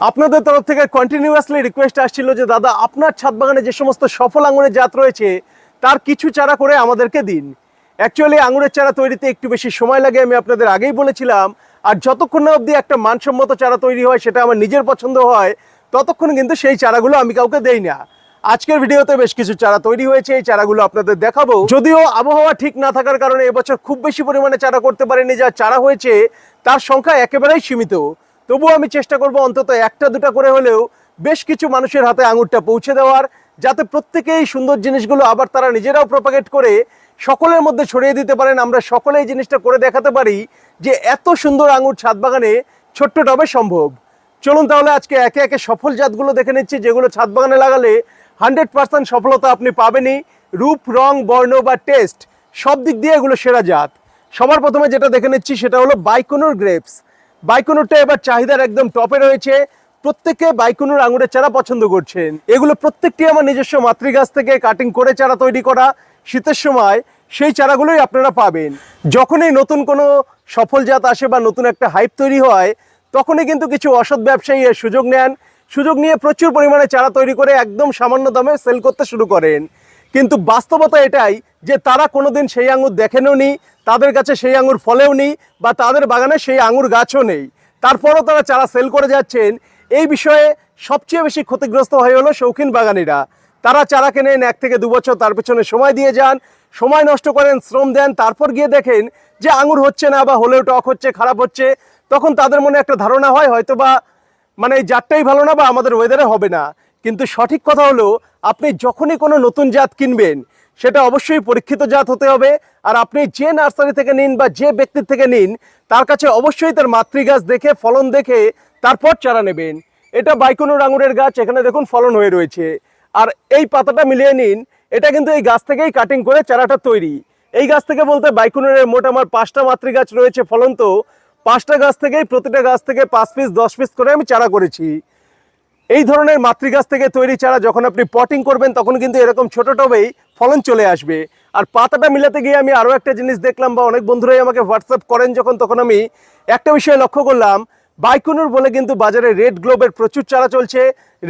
আপনাদের তরফ থেকে কন্টিনিউয়াসলি রিকোয়েস্ট আসছিল যে, দাদা, আপনার ছাদ বাগানে যে সমস্ত সফল আঙুরের জাত রয়েছে, তার কিছু চারা করে আমাদেরকে দিন। অ্যাকচুয়ালি আঙুরের চারা তৈরিতে একটু বেশি সময় লাগে, আমি আপনাদের আগেই বলেছিলাম। আর যতক্ষণ না অবধি একটা মানসম্মত চারা তৈরি হয়, সেটা আমার নিজের পছন্দ হয়, ততক্ষণ কিন্তু সেই চারাগুলো আমি কাউকে দেই না। আজকের ভিডিওতে বেশ কিছু চারা তৈরি হয়েছে, এই চারাগুলো আপনাদের দেখাবো। যদিও আবহাওয়া ঠিক না থাকার কারণে এবছর খুব বেশি পরিমাণে চারা করতে পারেনি, যা চারা হয়েছে, তার সংখ্যা একেবারেই সীমিত। তবুও আমি চেষ্টা করব অন্তত একটা, দুটা করে হলেও বেশ কিছু মানুষের হাতে আঙুরটা পৌঁছে দেওয়ার, যাতে প্রত্যেকে এই সুন্দর জিনিসগুলো আবার তারা নিজেরাও প্রপাগেট করে, সকলের মধ্যে ছড়িয়ে দিতে পারেন। আমরা সকলে এই জিনিসটা করে দেখাতে পারি যে এত সুন্দর আঙুর ছাদ বাগানে ছোট্ট টবে সম্ভব। চলুন তাহলে আজকে একে একে সফল জাতগুলো দেখে নিচ্ছি, যেগুলো ছাদ বাগানে লাগালে হান্ড্রেড পার্সেন্ট সফলতা আপনি পাবেনই। রূপ, রং, বর্ণ বা টেস্ট, সব দিক দিয়ে এগুলো সেরা জাত। সবার প্রথমে যেটা দেখে নিচ্ছি সেটা হলো বাইকোনোর গ্রেপস। বাইকোনোরটা এবার চাহিদার একদম টপে রয়েছে। প্রত্যেকে বাইকোনোর আঙুরের চারা পছন্দ করছেন। এগুলো প্রত্যেকটি আমার নিজস্ব মাতৃগাছ থেকে কাটিং করে চারা তৈরি করা শীতের সময়, সেই চারাগুলোই আপনারা পাবেন। যখনই নতুন কোনো সফল জাত আসে বা নতুন একটা হাইপ তৈরি হয়, তখনই কিন্তু কিছু অসৎ ব্যবসায়ী এর সুযোগ নেন। সুযোগ নিয়ে প্রচুর পরিমাণে চারা তৈরি করে একদম সামান্য দামে সেল করতে শুরু করেন। কিন্তু বাস্তবতা এটাই যে তারা কোনোদিন সেই আঙুর দেখেনও নি, তাদের কাছে সেই আঙুর ফলেও নি বা তাদের বাগানে সেই আঙুর গাছও নেই। তারপরও তারা চারা সেল করে যাচ্ছেন। এই বিষয়ে সবচেয়ে বেশি ক্ষতিগ্রস্ত হয়ে হলো শৌখিন বাগানিরা। তারা চারা কেনেন এক থেকে দু বছর, তার পেছনে সময় দিয়ে যান, সময় নষ্ট করেন, শ্রম দেন, তারপর গিয়ে দেখেন যে আঙুর হচ্ছে না বা হলেও টক হচ্ছে, খারাপ হচ্ছে। তখন তাদের মনে একটা ধারণা হয় হয়তো বা মানে এই জাতটাই ভালো না বা আমাদের ওয়েদারে হবে না। কিন্তু সঠিক কথা হলো, আপনি যখনই কোনো নতুন জাত কিনবেন, সেটা অবশ্যই পরীক্ষিত জাত হতে হবে। আর আপনি যে নার্সারি থেকে নিন বা যে ব্যক্তির থেকে নিন, তার কাছে অবশ্যই তার মাতৃগাছ দেখে, ফলন দেখে, তারপর চারা নেবেন। এটা বাইকোনোর আঙুরের গাছ, এখানে দেখুন ফলন হয়ে রয়েছে। আর এই পাতাটা মিলিয়ে নিন, এটা কিন্তু এই গাছ থেকেই কাটিং করে চারাটা তৈরি। এই গাছ থেকে বলতে বাইকুনের মোট আমার পাঁচটা মাতৃগাছ রয়েছে ফলন তো। পাঁচটা গাছ থেকেই প্রতিটা গাছ থেকে পাঁচ পিস দশ পিস করে আমি চারা করেছি। এই ধরনের মাতৃগাছ থেকে তৈরি চারা যখন আপনি পটিং করবেন, তখন কিন্তু এরকম ছোট টবেই ফলন চলে আসবে। আর পাতাটা মিলাতে গিয়ে আমি আরও একটা জিনিস দেখলাম বা অনেক বন্ধুরাই আমাকে হোয়াটসঅ্যাপ করেন যখন, তখন আমি একটা বিষয় লক্ষ্য করলাম, বাইকুনুর বলে কিন্তু বাজারে রেড গ্লোবের প্রচুর চারা চলছে।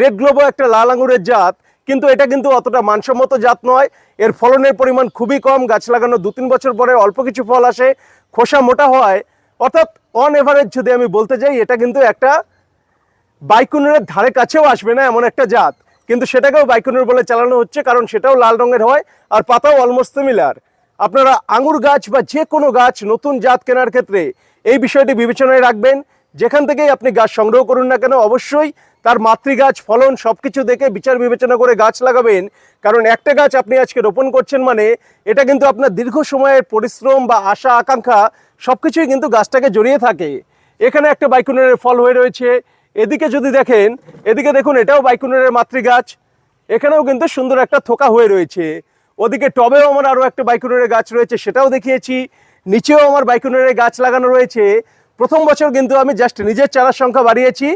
রেড গ্লোবও একটা লাল আঙুরের জাত, কিন্তু এটা কিন্তু অতটা মানসম্মত জাত নয়। এর ফলনের পরিমাণ খুবই কম, গাছ লাগানো দু তিন বছর পরে অল্প কিছু ফল আসে, খোসা মোটা হয়। অর্থাৎ অন এভারেজ যদি আমি বলতে যাই, এটা কিন্তু একটা বাইকুনুরের ধারে কাছেও আসবে না এমন একটা জাত। কিন্তু সেটাকেও বাইকুনুর বলে চালানো হচ্ছে, কারণ সেটাও লাল রঙের হয় আর পাতাও অলমোস্ট সিমিলার আপনারা আঙুর গাছ বা যে কোনো গাছ নতুন জাত কেনার ক্ষেত্রে এই বিষয়টি বিবেচনায় রাখবেন। যেখান থেকেই আপনি গাছ সংগ্রহ করুন না কেন, অবশ্যই তার মাতৃগাছ, ফলন সব কিছু দেখে বিচার বিবেচনা করে গাছ লাগাবেন। কারণ একটা গাছ আপনি আজকে রোপণ করছেন মানে এটা কিন্তু আপনার দীর্ঘ সময়ের পরিশ্রম বা আশা, আকাঙ্ক্ষা সব কিছুই কিন্তু গাছটাকে জড়িয়ে থাকে। এখানে একটা বাইকুনের ফল হয়ে রয়েছে এদিকে যদি দেখেন, এদিকে দেখুন, এটাও বাইকুনের মাতৃগাছ। এখানেও কিন্তু সুন্দর একটা থোকা হয়ে রয়েছে। ওদিকে টবেও আমার আরও একটা বাইকুনের গাছ রয়েছে, সেটাও দেখিয়েছি। নিচেও আমার বাইকুনের গাছ লাগানো রয়েছে। প্রথম বছর কিন্তু আমি জাস্ট নিজের চারার সংখ্যা বাড়িয়েছি।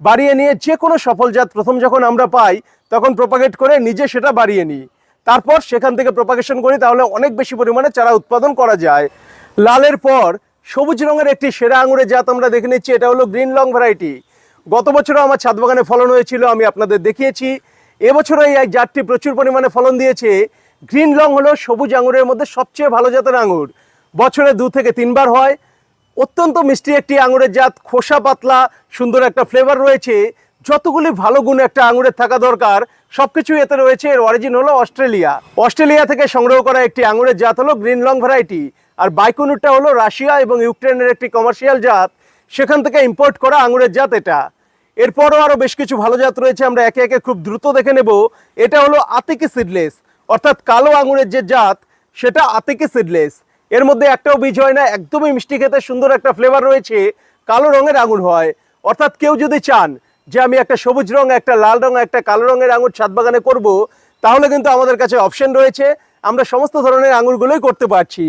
বাড়িয়ে নিয়ে যে কোনো সফল জাত প্রথম যখন আমরা পাই, তখন প্রপাগেট করে নিজে সেটা বাড়িয়ে নিই। তারপর সেখান থেকে প্রপাগেশন করি, তাহলে অনেক বেশি পরিমাণে চারা উৎপাদন করা যায়। লালের পর সবুজ রঙের একটি সেরা আঙুরের জাত আমরা দেখে নিচ্ছি, এটা হলো গ্রিন লং ভ্যারাইটি গত বছরও আমার ছাদ বাগানে ফলন হয়েছিল, আমি আপনাদের দেখিয়েছি। এবছরও এই জাতটি প্রচুর পরিমাণে ফলন দিয়েছে। গ্রিন লং হলো সবুজ আঙুরের মধ্যে সবচেয়ে ভালো জাতের আঙুর। বছরে দু থেকে তিনবার হয়। অত্যন্ত মিষ্টি একটি আঙুরের জাত, খোসা পাতলা, সুন্দর একটা ফ্লেভার রয়েছে। যতগুলি ভালো গুণ একটা আঙুরের থাকা দরকার, সবকিছু এতে রয়েছে। এর অরিজিন হলো অস্ট্রেলিয়া। অস্ট্রেলিয়া থেকে সংগ্রহ করা একটি আঙুরের জাত হলো গ্রিন লং ভ্যারাইটি আর বাইকুনুরটা হলো রাশিয়া এবং ইউক্রেনের একটি কমার্শিয়াল জাত। সেখান থেকে ইম্পোর্ট করা আঙুরের জাত এটা। এরপরও আরও বেশ কিছু ভালো জাত রয়েছে, আমরা একে একে খুব দ্রুত দেখে নেব। এটা হলো আতিকি সিডলেস অর্থাৎ কালো আঙুরের যে জাত, সেটা আতিকি সিডলেস এর মধ্যে একটাও বীজ হয় না, একদমই মিষ্টি খেতে সুন্দর একটা ফ্লেভার রয়েছে, কালো রঙের আঙুর হয়। অর্থাৎ কেউ যদি চান যে আমি একটা সবুজ রং একটা লাল রং একটা কালো রঙের আঙুর ছাদ বাগানে করব, তাহলে কিন্তু আমাদের কাছে অপশন রয়েছে। আমরা সমস্ত ধরনের আঙুরগুলোই করতে পারছি।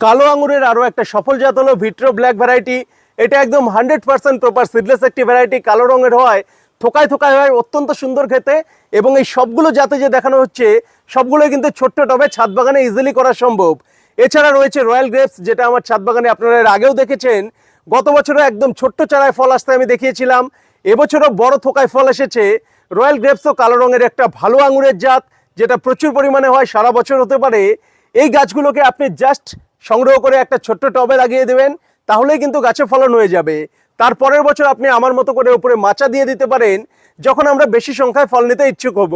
কালো আঙুরের আরও একটা সফল জাত হলো ভিট্রো ব্ল্যাক ভ্যারাইটি এটা একদম হান্ড্রেড পার্সেন্ট প্রপার সিডলেস একটি ভ্যারাইটি কালো রঙের হয়, থোকায় থোকায় হয়, অত্যন্ত সুন্দর খেতে। এবং এই সবগুলো জাতে যে দেখানো হচ্ছে সবগুলোই কিন্তু ছোট্ট টবে ছাদ বাগানে ইজিলি করা সম্ভব। এছাড়া রয়েছে রয়্যাল গ্রেপস, যেটা আমার ছাদ বাগানে আপনারা এর আগেও দেখেছেন। গত বছরও একদম ছোট্ট চারায় ফল আসতে আমি দেখিয়েছিলাম। এবছরও বড় থোকায় ফল এসেছে। রয়্যাল গ্রেপসও কালো রঙের একটা ভালো আঙুরের জাত, যেটা প্রচুর পরিমাণে হয়, সারা বছর হতে পারে। এই গাছগুলোকে আপনি জাস্ট সংগ্রহ করে একটা ছোট্ট টবে লাগিয়ে দেবেন। তাহলেই কিন্তু গাছে ফলন হয়ে যাবে। তারপরের বছর আপনি আমার মতো করে উপরে মাচা দিয়ে দিতে পারেন, যখন আমরা বেশি সংখ্যায় ফল নিতে ইচ্ছুক হব।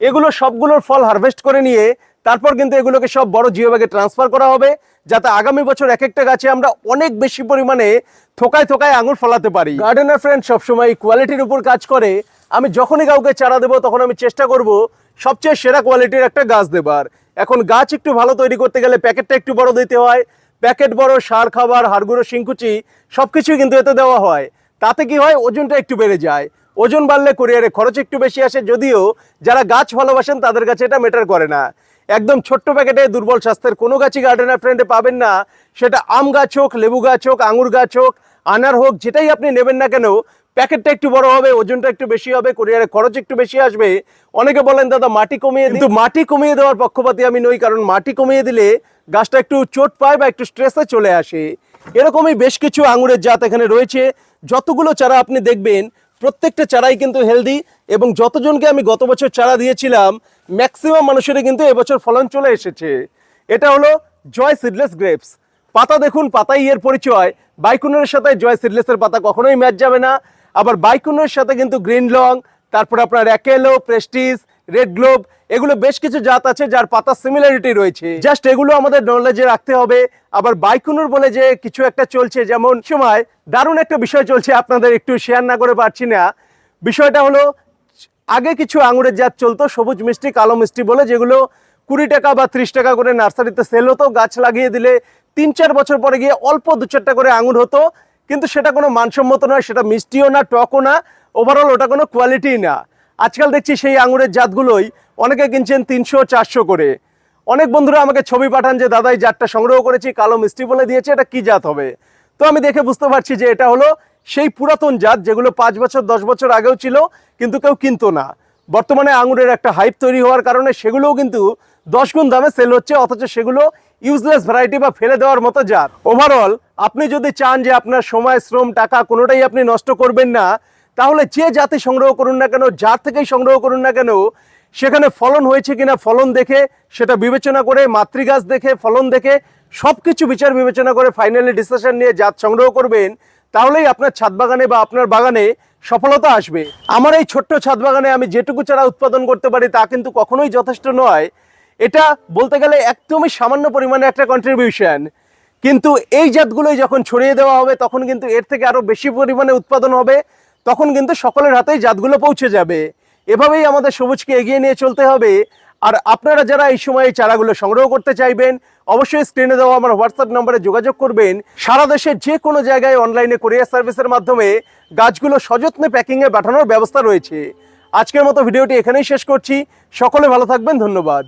এগুলো সবগুলোর ফল হারভেস্ট করে নিয়ে, তারপর কিন্তু এগুলোকে সব বড় জিও ব্যাগে ট্রান্সফার করা হবে, যাতে আগামী বছর এক একটা গাছে আমরা অনেক বেশি পরিমাণে থোকায় থোকায় আঙুর ফলাতে পারি। গার্ডেনার ফ্রেন্ড সবসময় কোয়ালিটির উপর কাজ করে। আমি যখনই কাউকে চারা দেবো, তখন আমি চেষ্টা করব সবচেয়ে সেরা কোয়ালিটির একটা গাছ দেবার। এখন গাছ একটু ভালো তৈরি করতে গেলে প্যাকেটটা একটু বড় দিতে হয় প্যাকেট বড়, সার খাবার, হাড়গুঁড়ো, শিংকুচি সব কিছুই কিন্তু এতে দেওয়া হয়। তাতে কি হয়? ওজনটা একটু বেড়ে যায়। ওজন বাড়লে কুরিয়ারে খরচ একটু বেশি আসে, যদিও যারা গাছ ভালোবাসেন তাদের কাছে এটা ম্যাটার করে না। একদম ছোট্ট প্যাকেটে দুর্বল স্বাস্থ্যের কোনো গাছই গার্ডেনার ফ্রেন্ডে পাবেন না। সেটা আম গাছ হোক, লেবু গাছ হোক, আঙুর গাছ হোক, আনার হোক, যেটাই আপনি নেবেন না কেন প্যাকেটটা একটু বড় হবে, ওজনটা একটু বেশি হবে, কুরিয়ারে খরচ একটু বেশি আসবে। অনেকে বলেন, দাদা, মাটি কমিয়ে কিন্তু মাটি কমিয়ে দেওয়ার পক্ষপাতি আমি নই, কারণ মাটি কমিয়ে দিলে গাছটা একটু চোট পায় বা একটু স্ট্রেসে চলে আসে। এরকমই বেশ কিছু আঙুরের জাত এখানে রয়েছে। যতগুলো চারা আপনি দেখবেন, প্রত্যেকটা চারাই কিন্তু হেলদি এবং যতজনকে আমি গত বছর চারা দিয়েছিলাম ম্যাক্সিমাম মানুষেরই কিন্তু এবছর ফলন চলে এসেছে। এটা হলো জয় সিডলেস গ্রেপস পাতা দেখুন, পাতাই এর পরিচয়। বাইকুনের সাথে জয় সিডলেসের পাতা কখনোই ম্যাচ যাবে না। আবার বাইকুনের সাথে কিন্তু গ্রিন লং, তারপর আপনার অ্যাকেলো প্রেস্টিজ, রেড গ্লোব, এগুলো বেশ কিছু জাত আছে যার পাতা সিমিলারিটি রয়েছে। জাস্ট এগুলো আমাদের নলেজে রাখতে হবে। আবার বাইকুনুর বলে যে কিছু একটা চলছে, যেমন সময়, দারুণ একটা বিষয় চলছে, আপনাদের একটু শেয়ার না করে পারছি না। বিষয়টা হলো, আগে কিছু আঙুরের জাত চলতো, সবুজ মিষ্টি, কালো মিষ্টি বলে, যেগুলো কুড়ি টাকা বা ত্রিশ টাকা করে নার্সারিতে সেল হতো। গাছ লাগিয়ে দিলে তিন চার বছর পরে গিয়ে অল্প দু চারটা করে আঙুর হতো। কিন্তু সেটা কোনো মানসম্মত নয়, সেটা মিষ্টিও না, টকও না ওভারঅল ওটা কোনো কোয়ালিটি না। আজকাল দেখছি সেই আঙুরের জাতগুলোই অনেকে কিনছেন তিনশো, চারশো করে। অনেক বন্ধুরা আমাকে ছবি পাঠান যে, দাদা, এই জাতটা সংগ্রহ করেছি, কালো মিষ্টি বলে দিয়েছে, এটা কি জাত হবে? তো আমি দেখে বুঝতে পারছি যে, এটা হলো সেই পুরাতন জাত যেগুলো পাঁচ বছর, দশ বছর আগেও ছিল, কিন্তু কেউ কিনতো না। বর্তমানে আঙুরের একটা হাইপ তৈরি হওয়ার কারণে সেগুলোও কিন্তু দশ গুণ দামে সেল হচ্ছে, অথচ সেগুলো ইউজলেস ভ্যারাইটি বা ফেলে দেওয়ার মতো জাত ওভারঅল আপনি যদি চান যে আপনার সময়, শ্রম, টাকা কোনোটাই আপনি নষ্ট করবেন না, তাহলে যে জাতি সংগ্রহ করুন না কেন, যার থেকেই সংগ্রহ করুন না কেন, সেখানে ফলন হয়েছে কিনা ফলন দেখে, সেটা বিবেচনা করে, মাতৃগাছ দেখে, ফলন দেখে সব কিছু বিচার বিবেচনা করে ফাইনালি ডিসিশন নিয়ে জাত সংগ্রহ করবেন, তাহলেই আপনার ছাদ বাগানে বা আপনার বাগানে সফলতা আসবে। আমার এই ছোট্ট ছাদ বাগানে আমি যেটুকু চারা উৎপাদন করতে পারি তা কিন্তু কখনোই যথেষ্ট নয়। এটা বলতে গেলে একদমই সামান্য পরিমাণে একটা কন্ট্রিবিউশন কিন্তু এই জাতগুলোই যখন ছড়িয়ে দেওয়া হবে, তখন কিন্তু এর থেকে আরও বেশি পরিমাণে উৎপাদন হবে, তখন কিন্তু সকলের হাতেই জাতগুলো পৌঁছে যাবে। এভাবেই আমাদের সবুজকে এগিয়ে নিয়ে চলতে হবে। আর আপনারা যারা এই সময় এই চারাগুলো সংগ্রহ করতে চাইবেন, অবশ্যই স্ক্রিনে দেওয়া আমার হোয়াটসঅ্যাপ নম্বরে যোগাযোগ করবেন। সারা দেশের যে কোনো জায়গায় অনলাইনে কোরিয়ার সার্ভিসের মাধ্যমে গাছগুলো সযত্নে প্যাকিংয়ে পাঠানোর ব্যবস্থা রয়েছে। আজকের মতো ভিডিওটি এখানেই শেষ করছি। সকলে ভালো থাকবেন, ধন্যবাদ।